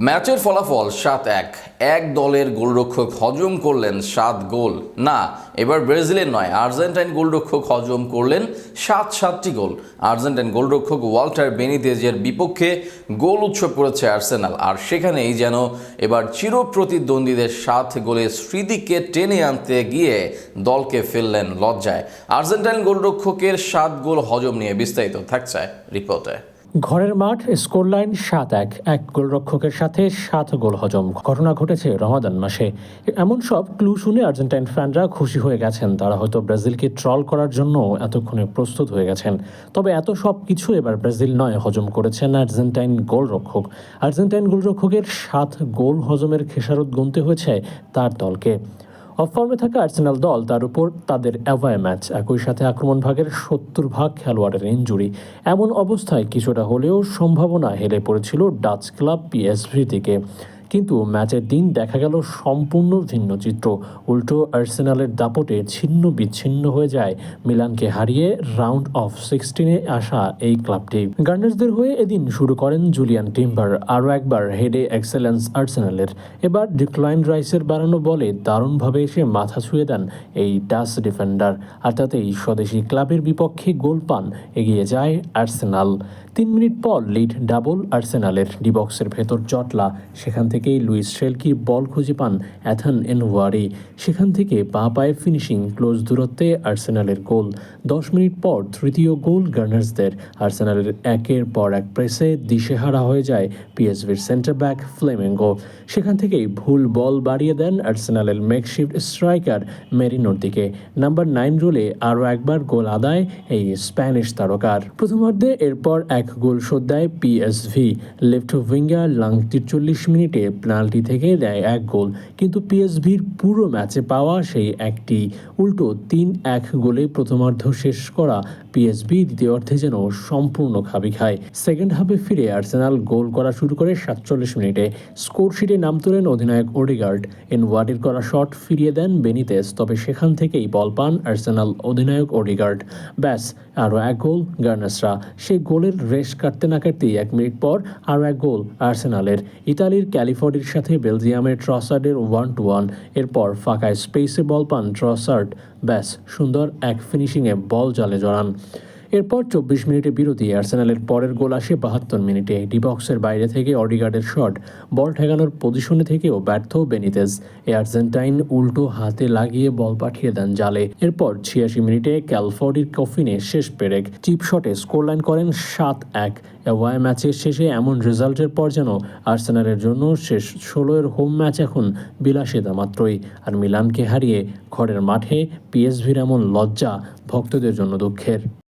ম্যাচের ফলাফল সাত এক। এক দলের গোলরক্ষক হজম করলেন সাত গোল। না, এবার ব্রাজিলের নয়। আর্জেন্টাইন গোলরক্ষক হজম করলেন সাত সাতটি গোল। আর্জেন্টাইন গোলরক্ষক ওয়াল্টার বেনিতেজের বিপক্ষে গোল উৎসব করেছে আর্সেনাল। আর সেখানেই যেন এবার চিরপ্রতিদ্বন্দ্বীদের সাত গোলের স্মৃতিকে টেনে আনতে গিয়ে দলকে ফেললেন লজ্জায়। আর্জেন্টাইন গোলরক্ষকের সাত গোল হজম নিয়ে বিস্তারিত থাকছে রিপোর্টে। ঘরের মাঠ, স্কোর লাইন সাত এক। এক গোলরক্ষকের সাথে সাত গোল হজম। ঘটনা ঘটেছে রমাদান মাসে। এমন সব ক্লু শুনে আর্জেন্টাইন ফ্যানরা খুশি হয়ে গেছেন। তারা হয়তো ব্রাজিলকে ট্রল করার জন্য এতক্ষণে প্রস্তুত হয়ে গেছেন। তবে এত সব কিছু এবার ব্রাজিল নয়, হজম করেছেন আর্জেন্টাইন গোলরক্ষক। আর্জেন্টাইন গোলরক্ষকের সাত গোল হজমের খেসারত গুনতে হয়েছে তার দলকে। অফ ফর্মে থাকা আর্সেনাল দল তার উপর তাদের অ্যাভায় ম্যাচ একই সাথে আক্রমণ ভাগের সত্তর ভাগ খেলোয়াড়ের ইঞ্জুরি এমন অবস্থায় কিছুটা হলেও সম্ভাবনা হেলে পড়েছিল ডাচ ক্লাব পিএসভি থেকে কিন্তু ম্যাচের দিন দেখা গেল সম্পূর্ণ ভিন্ন চিত্র। উল্টো আর্সেনালের দাপটে ছিন্ন বিচ্ছিন্ন হয়ে যায় মিলানকে হারিয়ে রাউন্ড অফ সিক্সটিনে আসা এই ক্লাবটি। গার্নার্সদের হয়ে এদিন শুরু করেন জুলিয়ান টিম্বার, আরও একবার হেডে এক্সেলেন্স আর্সেনালের। এবার ডিক্লাইন রাইসের বাড়ানো বলে দারুণভাবে এসে মাথা ছুঁয়ে দেন এই ডাচ ডিফেন্ডার, আর তাতেই স্বদেশি ক্লাবের বিপক্ষে গোল পান, এগিয়ে যায় আর্সেনাল। তিন মিনিট পর লিড ডাবল আর্সেনালের ডিবক্সের ভেতর জটলা, সেখান থেকেই লুইস শেলকি বল খুঁজে পান অ্যাথন এনওয়ারি। সেখান থেকে পা পায়ে ফিনিশিং, ক্লোজ দূরত্বে আর্সেনালের গোল। দশ মিনিট পর তৃতীয় গোল গার্নার্সদের। আর্সেনালের একের পর এক প্রেসে দিশেহারা হয়ে যায় পিএসভির সেন্টার ব্যাক ফ্লেমেঙ্গো। সেখান থেকেই ভুল বল বাড়িয়ে দেন আর্সেনালের মেকশিফট স্ট্রাইকার মেরিনোর দিকে। নাম্বার নাইন রোলে আরও একবার গোল আদায় এই স্প্যানিশ তারকার। প্রথমার্ধে এরপর এক গোল শোধ দেয় পিএসভি। লেফট উইঙ্গার লাং তিরচল্লিশ মিনিটে পেনাল্টি থেকে দেয় এক গোল। কিন্তু পিএসভির পুরো ম্যাচে পাওয়া সেই একটি উল্টো তিন এক গোলে প্রথমার্ধ শেষ করা পিএসভি দ্বিতীয় অর্ধে যেন সম্পূর্ণ খাবি খায়। সেকেন্ড হাফে ফিরে আর্সেনাল গোল করা শুরু করে সাতচল্লিশ মিনিটে। স্কোর শিটে নাম তোলেন অধিনায়ক ওডিগার্ড এন ওয়ার্ডের করা শট ফিরিয়ে দেন বেনিতেস তবে সেখান থেকেই বল পান আর্সেনাল অধিনায়ক ওডিগার্ড ব্যাস, আরও এক গোল গার্নাসরা। সেই গোলের রেশ কাটতে না কাটতেই এক মিনিট পর আরও এক গোল আর্সেনালের ইতালির ক্যালিফোর্ডের সাথে বেলজিয়ামের ট্রসার্ডের ওয়ান টু ওয়ান এরপর ফাঁকায় স্পেসে বল পান ট্রসার্ড। ব্যাস, সুন্দর এক ফিনিশিংয়ে বল জালে জড়ান। এরপর চব্বিশ মিনিটে বিরতি। আর্সেনালের পরের গোল আসে বাহাত্তর মিনিটে। ডিবক্সের বাইরে থেকে অডিগার্ডের শট। বল ঠেকানোর পজিশনে থেকেও ব্যর্থ বেনিতেজ। এ আর্জেন্টাইন উল্টো হাতে লাগিয়ে বল পাঠিয়ে দেন জালে। এরপর ছিয়াশি মিনিটে ক্যালফোর্ডির কফিনে শেষ পেরেক। চিপ শটে স্কোরলাইন করেন সাত এক। ওয়াই ম্যাচের শেষে এমন রেজাল্টের পর যেন আর্সেনালের জন্য শেষ ষোলোয়ের হোম ম্যাচ এখন বিলাসিতা মাত্রই। আর মিলানকে হারিয়ে ঘরের মাঠে পিএসভির এমন লজ্জা ভক্তদের জন্য দুঃখের।